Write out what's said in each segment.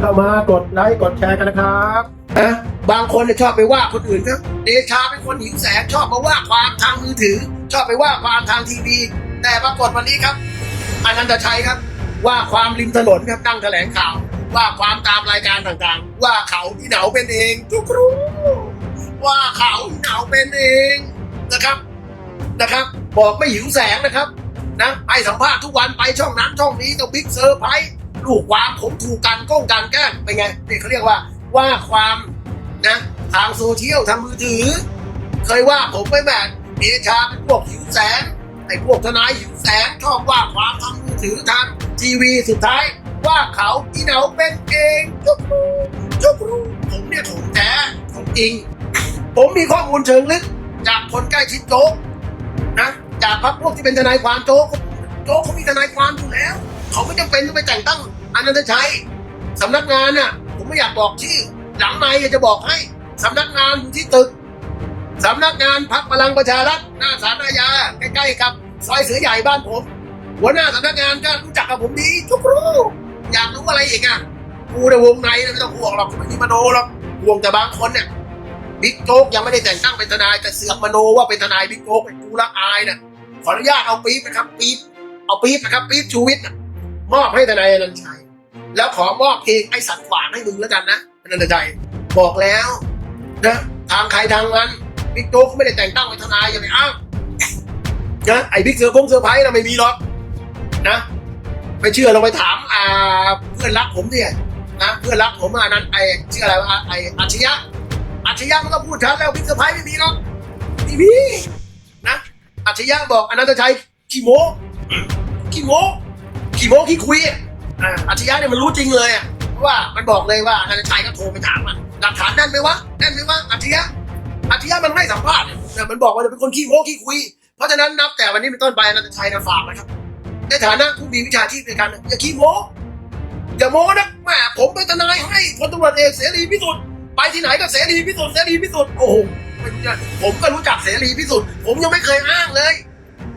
เข้ามากดไลค์กดแชร์กันนะครับนะบางคนเนี่ยชอบไปว่าคนอื่นครับเดชาเป็นคนหิวแสงชอบมาว่าความทางมือถือ ชอบไปว่าความทางทีวี แต่ปรากฏวันนี้ครับอนันตชัยครับ ว่าความริมถนนครับตั้งแถลงข่าว ว่าความตามรายการต่างๆ ว่าเขาที่เหนาเป็นเองทุกรู้ว่าเขาที่เหนาเป็นเองนะครับนะครับ บอกไม่หิวแสงนะครับนะให้สัมภาษณ์ทุกวันไปช่องนั้นช่องนี้ต้องบิ๊กเซอร์ไพรส์ ลูกความผมถูกกันก้องกันแกล้งเป็นไงนี่เขาเรียกว่าว่าความนะทางโซเชียลทางมือถือ เคยว่าผมไม่แบบเดชาเป็นพวกหิวแสงไอ้พวกทนายหิวแสงชอบว่าความทางมือถือทางทีวีสุดท้าย ว่าเขาที่เหนาเป็นเองจุกรูจุกรูผมเนี่ยของแท้ของจริง ผมมีข้อมูลเชิงลึก จากคนใกล้ชิดโจ๊กนะจากพรรคพวกที่เป็นทนายความโจ๊กโจ๊กเขามีทนายความอยู่แล้ว เขาไม่จำเป็นต้องไปแต่งตั้ง อนันตชัยสำนักงานน่ะ ผมไม่อยากบอกชื่อหลังในจะบอกให้สำนักงานที่ตึกสำนักงานพักพลังประชารัฐหน้าศาลอาญาใกล้ๆกับซอยเสือใหญ่บ้านผม หัวหน้าสำนักงานก็รู้จักกับผมดีทุกรู้อยากรู้อะไรอีกอะกูในวงในนไม่ต้องห่วงหรอกไม่มีมโนหรอกห่วงแต่บางคนเนี่ยบิ๊กโจ๊กยังไม่ได้แต่งตั้งเป็นทนายแต่เสือกมโนว่าเป็นทนายบิ๊กโจ๊กกูละอายนะขออนุญาตเอาปี๊บนะครับปี๊บเอาปี๊บนะครับปี๊บชูวิทย์มอบให้ทนายอนันตชัย แล้วขอมอบเพลงไอ้สัตว์ขวานให้มึงแล้วกันนะนันต์ชัยบอกแล้วนะทางใครทางมันบิ๊กโจ๊กเขาไม่ได้แต่งตั้งเป็นทนายอย่าไปอ้างนะไอ้บิ๊กเสือพงเสือไพรส์นะไม่มีหรอกนะไม่เชื่อเราไปถามอ่าเพื่อนรักผมเนี่ยนะเพื่อนรักผมอะนั้นไอ้ชื่ออะไรวะไอ้อาชญะอัจฉริยะมันก็พูดชัดแล้วพิกเซอร์ไพรส์ไม่มีหรอกไม่มีนะอัจฉริยะบอกอนันตชัยขี้โมขี้โมขี้โมขี้คุย อัจฉริยะเนี่ยมันรู้จริงเลยอะว่ามันบอกเลยว่าอนันตชัยก็โทรไปถามอะหลักฐานแน่นไหมวะแน่นไหมวะอัจฉริยะอัจฉริยะมันไม่สัมภาษณ์เนี่ยมันบอกว่าจะเป็นคนขี้โม้ขี้คุย เพราะฉะนั้นนับแต่วันนี้เป็นต้นไปอนันตชัยนะฝากนะครับในฐานะผู้มีวิชาชีพในการอย่าขี้โมอย่าโม้นะแหมผมเป็นทนายให้พลตำรวจเอกเสรีพิสุทธิ์ไปที่ไหนก็เสรีพิสุทธิ์เสรีพิสุทธิ์โอ้โหไม่รู้จะผมก็รู้จักเสรีพิสุทธิ์ผมยังไม่เคยอ้างเลย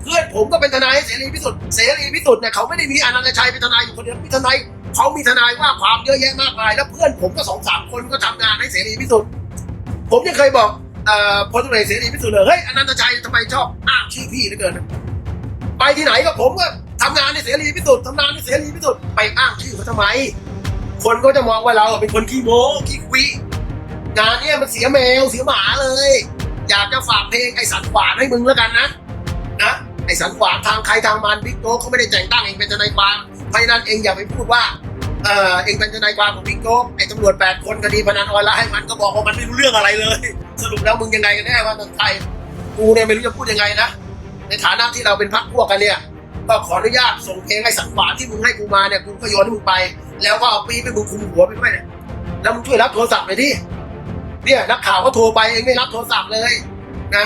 เพื่อนผมก็เป็นทนายให้เสรีพิสุทธิ์เสรีพิสุทธิ์เนี่ยเขาไม่ได้มีอนันตชัยเป็นทนายอยู่คนเดียวมีทนายเขามีทนายว่าความเยอะแยะมากมาย แล้วเพื่อนผมก็สองสามคนก็ทำงานให้เสรีพิสุทธิ์ผมยังเคยบอกเอ่อพลตำรวจเอกเสรีพิสุทธิ์เลยเฮ้ยอนันตชัยทำไมชอบอ้างชื่อพี่เหลือเกิน ไปที่ไหนก็ผมก็ทำงานในเสรีพิสุทธิ์ทำงานในเสรีพิสุทธิ์ไปอ้างชื่อเขาทำไม คนก็จะมองว่าเราเป็นคนขี้โม้ขี้คุยงานเนี้ยมันเสียแมวเสียหมาเลย อยากจะฝากเพลงไอ้สันขวานให้มึงแล้วกันนะ อ้สันขวาทางใครทางมันบิ๊กโจ๊กเขาไม่ได้แต่งตั้งเองเป็นทนายความเพราะนั้นเองอย่าไปพูดว่าเออเองเป็นทนายความของบิ๊กโจ๊กไอ้ตำรวจแปดคนคดีพนันออนไลน์มันก็บอกว่ามันไม่รู้เรื่องอะไรเลย สรุปแล้วมึงยังไงกันแน่ว่าตนไทยกูเนี่ยไม่รู้จะพูดยังไงนะในฐานะที่เราเป็นพรรคพวกกันเนี่ยก็ขออนุญาตส่งเพลงไอ้สันขวานที่มึงให้กูมาเนี่ยกูก็โยนให้มึงไป แล้วก็เอาปีไปมึงคุมหัวไปด้วยเนี่ยแล้วมึงช่วยรับโทรศัพท์หน่อยดิเนี่ยนักข่าวก็โทรไปเองไม่รับโทรศัพท์เลยนะ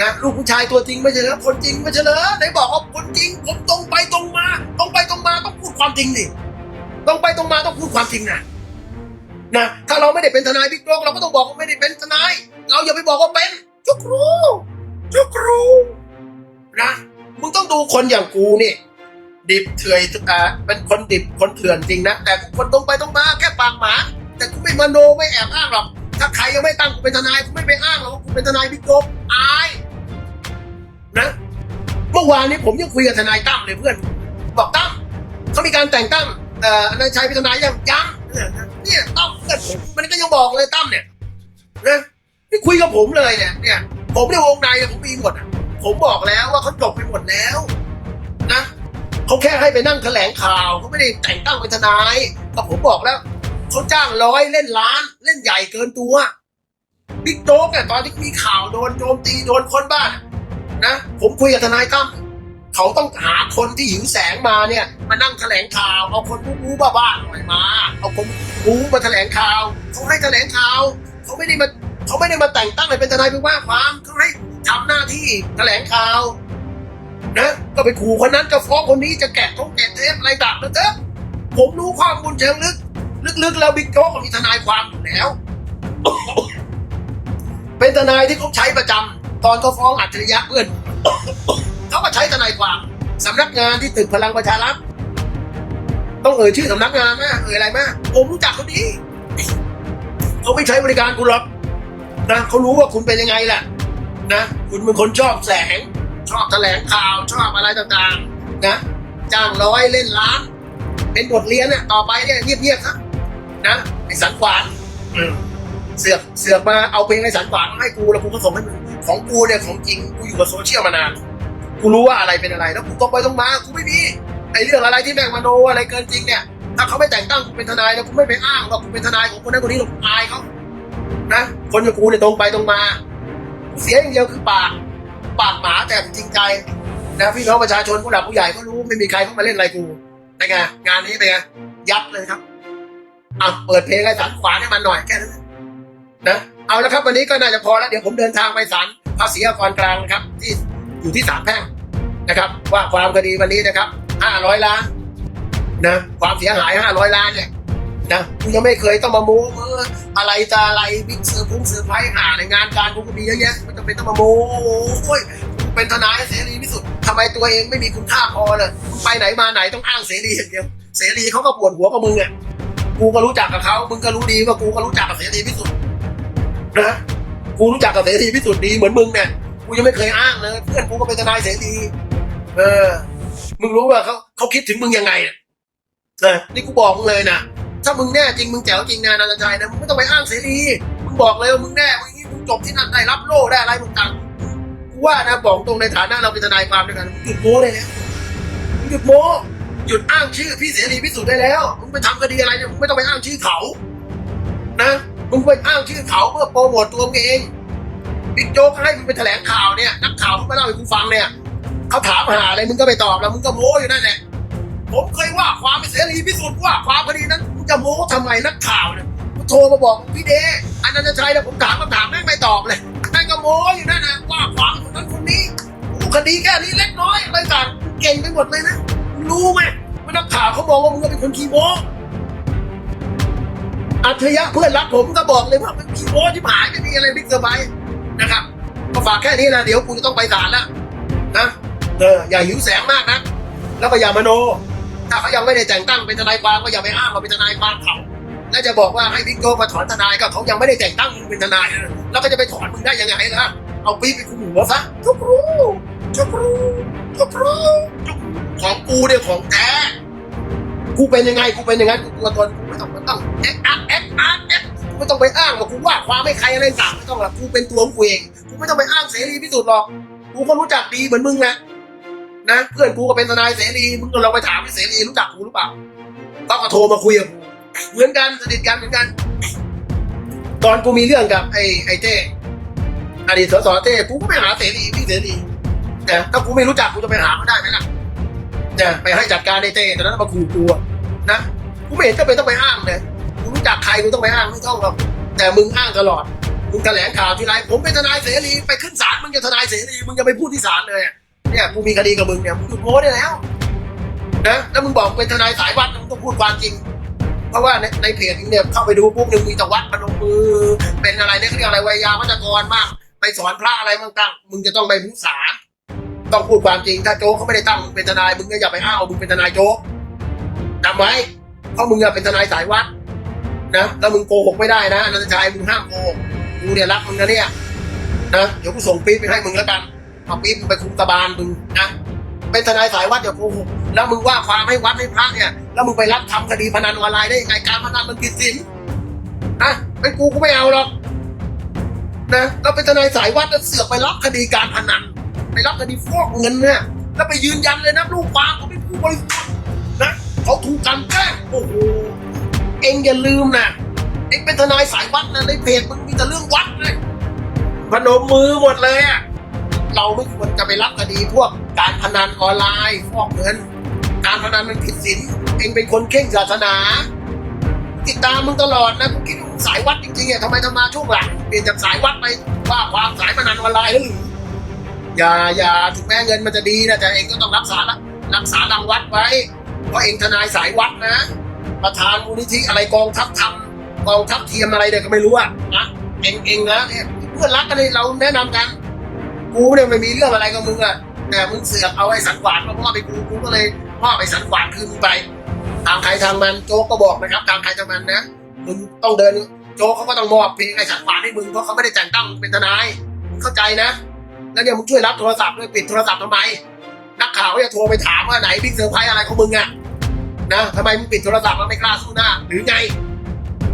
นะลูกผู้ชายตัวจริงไม่ใช่เหรอคนจริงไม่ใช่เหรอไหนบอกว่าคนจริง ผมตรงไปตรงมาตรงไปตรงมาต้องพูดความจริงดิตรงไปตรงมาต้องพูดความจริงนะนะถ้าเราไม่ได้เป็นทนายบิ๊กโจ๊กเราก็ต้องบอกว่าไม่ได้เป็นทนาย เราอย่าไปบอกว่าเป็นจุกรูจุกรูนะมึงต้องดูคนอย่างกูนี่ดิบเถื่อยอ่าเป็นคนดิบคนเถื่อนจริงนะแต่กูคนตรงไปตรงมาแค่ปากหมา แต่กูไม่มโนไม่แอบอ้างหรอกถ้าใครยังไม่ตั้งกูเป็นทนายกูไม่ไปอ้างหรอกว่ากูเป็นทนายบิ๊กโจ๊กอาย นะ เมื่อวานนี้ผมยังคุยกับทนายตั้มเลยเพื่อน บอกตั้มเขามีการแต่งตั้งเอ่อนายชัยเป็นทนายยังยังเนี่ยตั้มเพื่อนผมมันก็ยังบอกเลยตั้มเนี่ยนะนี่คุยกับผมเลยเนี่ยเนี่ย ผมในวงในเนี่ยผมมีหมดผมบอกแล้วว่าเขาจบไปหมดแล้ว นะเขาแค่ให้ไปนั่งแถลงข่าวเขาไม่ได้แต่งตั้งเป็นทนายก็ผมบอกแล้วเขาจ้างร้อยเล่นล้าน เล่นใหญ่เกินตัวบิ๊กโจ๊กเนี่ยตอนที่มีข่าวโดนโจมตีโดนคนบ้าน นะ ผมคุยกับทนายตั้มเขาต้องหาคนที่หิวแสงมาเนี่ย มานั่งแถลงข่าว เอาคนบู๊ๆบ้าหน่อยมา เอาคนบู๊มาแถลงข่าวเขาให้แถลงข่าวเขาไม่ได้มาเขาไม่ได้มาแต่งตั้งให้เป็นทนายเพื่อว่าความเขาให้ทำหน้าที่แถลงข่าวนะก็ไปขู่คนนั้นจะฟ้องคนนี้จะแกะท้องแกะเทปอะไรต่างๆเถอะผมรู้ข้อมูลเชิงลึก ลึกๆแล้วบิ๊กโจ๊กก็มีทนายความอยู่แล้ว เป็นทนายที่เขาใช้ประจำ ตอนเขาฟ้องอัจฉริยะเพื่อน เขาก็ใช้ทนายความสำนักงานที่ตึกพลังประชารัฐต้องเอ่ยชื่อสำนักงานไหมเอ่ยอะไรไหมผมรู้จักเขาดีเขาไม่ใช้บริการคุณหรอกนะเขารู้ว่าคุณเป็นยังไงแหละนะคุณเป็นคนชอบแสง ชอบแถลงข่าวชอบอะไรต่างๆ นะจ้างร้อยเล่นล้าน เป็นบทเรียนเนี่ยต่อไปเนี่ยเงียบๆครับนะไอ้สันขวานเสือกเสือกมาเอาเพลงไอ้สันขวานมาให้กูแล้วกูก็ส่งให้มึง ของกูเนี่ยของจริงกูอยู่กับโซเชียลมานานกูรู้ว่าอะไรเป็นอะไรแล้วกูต้องไปต้องมากูไม่มีไอ้เรื่องอะไรที่แม่งมาโนอะไรเกินจริงเนี่ยถ้าเขาไม่แต่งตั้งกูเป็นทนายแล้วกูไม่ไปอ้างว่ากูเป็นทนายของคนนั้นคนนี้หรอกกูอายเขานะคนอย่างกูเนี่ยตรงไปตรงมาเสียอย่างเดียวคือปากปากหมาแต่จริงใจนะพี่น้องประชาชนผู้หลักผู้ใหญ่ก็รู้ไม่มีใครเข้ามาเล่นอะไรกูเป็นไงงานนี้เป็นไงยับเลยครับอะเปิดเพลงให้สันขวานให้มันหน่อยแค่นั้นนะ เอาละครับวันนี้ก็น่าจะพอแล้วเดี๋ยวผมเดินทางไปศาลภาษีอากรกลางนะครับที่อยู่ที่ศาลแพ่งนะครับ ว่าความคดีวันนี้นะครับห้าร้อยล้านนะความเสียหายห้าร้อยล้านเนี่ยนะกูยังไม่เคยต้องมาโม้เมื่ออะไรจะอะไรบิ๊กเซอร์พุ่งเซอร์ไพรส์หาในงานการกูก็มีเยอะแยะไม่จำเป็นต้องมาโม้โอ้ยกูเป็นทนายเสรีที่สุดทำไมตัวเองไม่มีคุณค่าพอเลยไปไหนมาไหนต้องอ้างเสรีอย่างเดียวเสรีเขาก็ปวดหัวกับมึงอะกูก็รู้จักกับเขามึงก็รู้ดีว่ากูก็รู้จักกับเสรีพิสุทธิ์ นะกูรู้จักกับเสรีพิสุทธิ์ดีเหมือนมึงเนี่ยกูยังไม่เคยอ้างเลยเพื่อนกูก็เป็นทนายเสรีเออ มึงรู้ว่าเขาเขาคิดถึงมึงยังไงเออนี่กูบอกมึงเลยนะถ้ามึงแน่จริงมึงแจ๋วจริงนะนันทชัยนะมึงไม่ต้องไปอ้างเสรีมึงบอกเลยว่ามึงแน่มึงนี่มึงจบที่นั่นได้รับโล่ได้อะไรต่างๆกูว่านะบอกตรงในฐานะเราเป็นทนายความด้วยกันหยุดโม้ได้แล้วมึงหยุดโม้หยุดอ้างชื่อพี่เสรีพิสุทธิ์ได้แล้วมึงไปทำคดีอะไรเนี่ยมึงไม่ต้องไปอ้างชื่อเขา นะ มึงไปอ้างชื่อเขาเพื่อโปรโมทตัวมึงเองบิ๊กโจ๊กให้มึงไปแถลงข่าวเนี่ยนักข่าวเขามาเล่าให้กูฟังเนี่ยเขาถามหาอะไรมึงก็ไปตอบแล้วมึงก็โม้อยู่นั่นแหละผมเคยว่าความเป็นเสรีพิสุทธิ์ว่าความคดีนั้นมึงจะโม้ทำไมนักข่าวเนี่ยมึงโทรมาบอกพี่เดชอันนั้นจะใช่แล้วผมถามคำถามแม่งไม่ตอบเลยแม่งก็โม้อยู่นั่นนะว่าความคนนั้นคนนี้กูคดีแค่นี้เล็กน้อยอะไรต่างเก่งไปหมดเลยนะมึงรู้ไหมว่านักข่าวเขาบอกว่ามึงเป็นคนขี้โม้ อัจฉริยะเพื่อนรักผมก็บอกเลยว่าเป็นขี้โม้ที่หายไม่มีอะไรบิ๊กเซอร์ไพรส์นะครับก็ฝากแค่นี้นะเดี๋ยวกูจะต้องไปศาลแล้วนะเอออย่าหิวแสงมากนะแล้วก็อย่ามโน ถ้าเขายังไม่ได้แต่งตั้งเป็นทนายความก็อย่าไปอ้างว่าเป็นทนายความเขาแล้วจะบอกว่าให้บิ๊กโจ๊กมาถอนทนายก็เขายังไม่ได้แต่งตั้งมึงเป็นทนายแล้วก็จะไปถอนมึงได้ยังไงล่ะเอาปี๊บไปคุมหัวซะทุกรู้ทุกรู้ทุกรู้ทุกรู้ของกูเนี่ยของแท้กูเป็นยังไงกูเป็นอย่างนั้นกูตัวตนกูไม่ต้องไม่ต้องเอ็กอาร์เอาร์เอ็กกูไม่ต้องไปอ้างว่ากูว่าความไม่ใครอะไรต่างไม่ต้องหรอกกูเป็นตัวของกูเองกูไม่ต้องไปอ้างเสรีพิสุทธิ์หรอกกูก็รู้จักดีเหมือนมึงนะนะเพื่อนกูก็เป็นทนายเสรีมึงก็ลองไปถามพี่เสรีรู้จักกูหรือเปล่าเขาก็โทรมาคุยกับกูเหมือนกันสนิทกันเหมือนกัน ตอนกูมีเรื่องกับไอ้ไอ้เต้อดีตสสเต้กูก็ไปหาเสรีพี่เสรีแต่ถ้ากูไม่รู้จักกูจะไปหาเขาได้ไหมล่ะเนี่ยไปให้จัดการไอ้เต้แต่นั้นมาขู่กูนะกูไม่เห็นจะเป็นต้องไปอ้างเลย กูรู้จักใครกูต้องไปอ้างไม่ต้องหรอกแต่มึงอ้างตลอดมึงแถลงข่าวทีไรผมเป็นทนายเสรีไปขึ้นศาลมึงจะทนายเสรีมึงจะไปพูดที่ศาลเลยเนี่ยกูมีคดีกับมึงเนี่ยมึงหยุดโม้ได้แล้วนะแล้วมึงบอกเป็นทนายสายวัดมึงต้องพูดความจริง เพราะว่าในในเพจเนี่ยเข้าไปดูปุ๊บหนึ่งมีแต่วัดพนมมือ เป็นอะไรเนี่ยเขาเรียกอะไรวัยาวัจกรมาก ไปสอนพระอะไรบ้างตั้งมึงจะต้องไปมุสาต้องพูดความจริง ถ้าโจ๊กเขาไม่ได้ตั้งเป็นทนายมึงก็อย่าไปอ้าวมึงเป็นทนายโจ๊กจำไว้เพราะมึงอะเป็นทนายสายวัด นะแล้วมึงโกหกไม่ได้นะนันทชัยมึงห้ามโกหกกูเนี่ยรักมึงนะเนี่ยนะเดี๋ยวกูส่งปี๊บไปให้มึงแล้วกันเอาปี๊บไปคุมตะบานมึงนะเป็นทนายสายวัดอย่าโกหกแล้วมึงว่าความให้วัดให้พระเนี่ย แล้วมึงไปรับทำคดีพนันออนไลน์ได้ยังไงการพนันมันผิดศีลนะเป็นกูกูไม่เอาหรอกนะก็เป็นทนายสายวัดแล้วเสือกไปรับคดีการพนันไปรับคดีฟอกเงินเนี่ยแล้วไปยืนยันเลยนะลูกความเขาเป็นผู้บริสุทธิ์นะเขาถูกกันแกล้งโอ้โห เองอย่าลืมนะเองเป็นทนายสายวัดนะในเพจมึงมีแต่เรื่องวัดเลยพนมมือหมดเลยอะเราไม่ควรจะไปรับคดีพวกการพนันออนไลน์ฟอกเงิน การพนันมันผิดศีลเองเป็นคนเข่งศาสนา ติดตามมึงตลอดนะกูคิดว่ามึงสายวัดจริงๆอะทำไมทำมาช่วงหลังเปลี่ยนจากสายวัดไปว่าความสายพนันออนไลน์หรืออย่าอย่าถึงแม้เงินมันจะดีนะแต่เองก็ต้องรักษาละรักษาดังวัดไว้เพราะเองทนายสายวัดนะ ประธานมูลนิธิอะไรกองทัพธรรมกองทัพเทียมอะไรเดี๋ยวก็ไม่รู้อะนะเองเองนะเนี่ยเพื่อนรักกันเลยเราแนะนำกัน กูเนี่ยไม่มีเรื่องอะไรกับมึงอะแต่มึงเสือกเอาไอ้สันขวานมาพ่อไปกูกูก็เลยพ่อไปสันขวานคืนมึงไปทางใครทางมันโจ๊กก็บอกนะครับทางใครทางมันนะมึงต้องเดินโจ๊กเขาก็ต้องมอบเพลงไอ้สัตว์ป่าให้มึงเพราะเขาไม่ได้แต่งตั้งเป็นทนายมึงเข้าใจนะ แล้วเนี่ยมึงช่วยรับโทรศัพท์ด้วยปิดโทรศัพท์ทำไมนักข่าวก็จะโทรไปถามว่าไหนบิ๊กเซอร์ไพรส์อะไรของมึงอะ นะทำไมมึงปิดโทรศัพท์แล้วไม่กล้าสู้หน้า หรือไง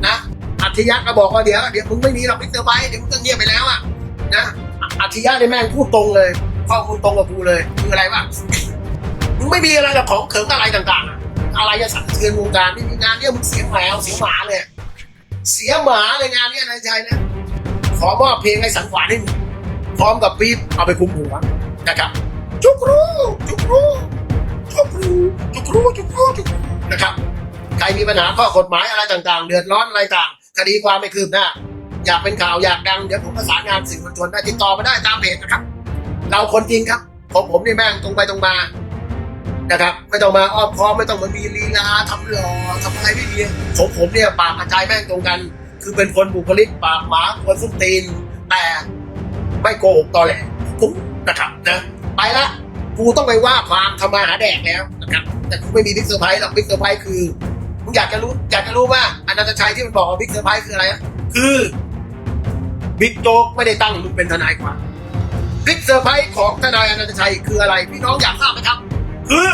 นะอัจฉริยะก็บอกว่าเดี๋ยวเดี๋ยวมึงไม่มีหรอกบิ๊กเซอร์ไพรส์เดี๋ยวมึงก็เงียบไปแล้วอะนะอัจฉริยะในยแม่งพูดตรงเลยข้อมูลตรงกับกูเลยคืออะไรวะมึงไม่มีอะไรกับของเขิงอะไรต่างๆ อะไรจะสั่นเทือนวงการไม่มีงานเนี่ยมึงเสียแมวเสียหมาเลยเสียหมาเลยงานเนี้ยนายชัยนะขอมอบเพลงให้สันขวานให้มึงพร้อมกับปี๊บเอาไปคุมหัวนะครับจุกรู้จุกรู้ จุกรูจุกรูจุกรูจุกรูนะครับ ใครมีปัญหาข้อกฎหมายอะไรต่างๆ เดือดร้อนอะไรต่าง คดีความไม่คืบหน้า อยากเป็นข่าวอยากดัง เดี๋ยวผมประสานงานสื่อมวลชนได้ติดต่อมาได้ตามเพจนะครับ เราคนจริงครับ ของผมนี่แม่งตรงไปตรงมานะครับไม่ต้องมาอ้อมค้อมไม่ต้องมามีลีลาทำหล่อทำอะไรไม่ดีของผมเนี่ยปากกระจายแม่งตรงกัน คือเป็นคนบุคลิกปากหมาคนส้นตีนแต่ไม่โกหกตอแหลนะครับนะไปละ กูต้องไปว่าความทำมาหาแดกแล้วนะครับแต่กูไม่มีบิ๊กเซอร์ไพรส์หรอกบิ๊กเซอร์ไพรส์คือมึงอยากจะรู้อยากจะรู้ว่าอนันตชัยที่มันบอกว่าบิ๊กเซอร์ไพรส์คืออะไรคือบิ๊กโจ๊กไม่ได้ตั้งมึงเป็นทนายความบิ๊กเซอร์ไพรส์ของทนายอนันตชัยคืออะไรพี่น้องอยากทราบไหมครับ คือ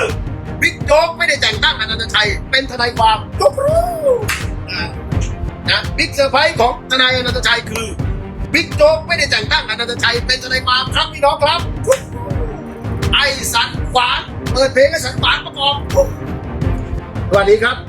บิ๊กโจ๊กไม่ได้แต่งตั้งอนันตชัยเป็นทนายความยกรู้นะบิ๊กเซอร์ไพรส์ของทนายอนันตชัยคือบิ๊กโจ๊กไม่ได้แต่งตั้งอนันตชัยเป็นทนายความครับพี่น้องครับ ไอ้สันขวานเปิดเพลงให้สันขวานประกอบสวัสดีครับ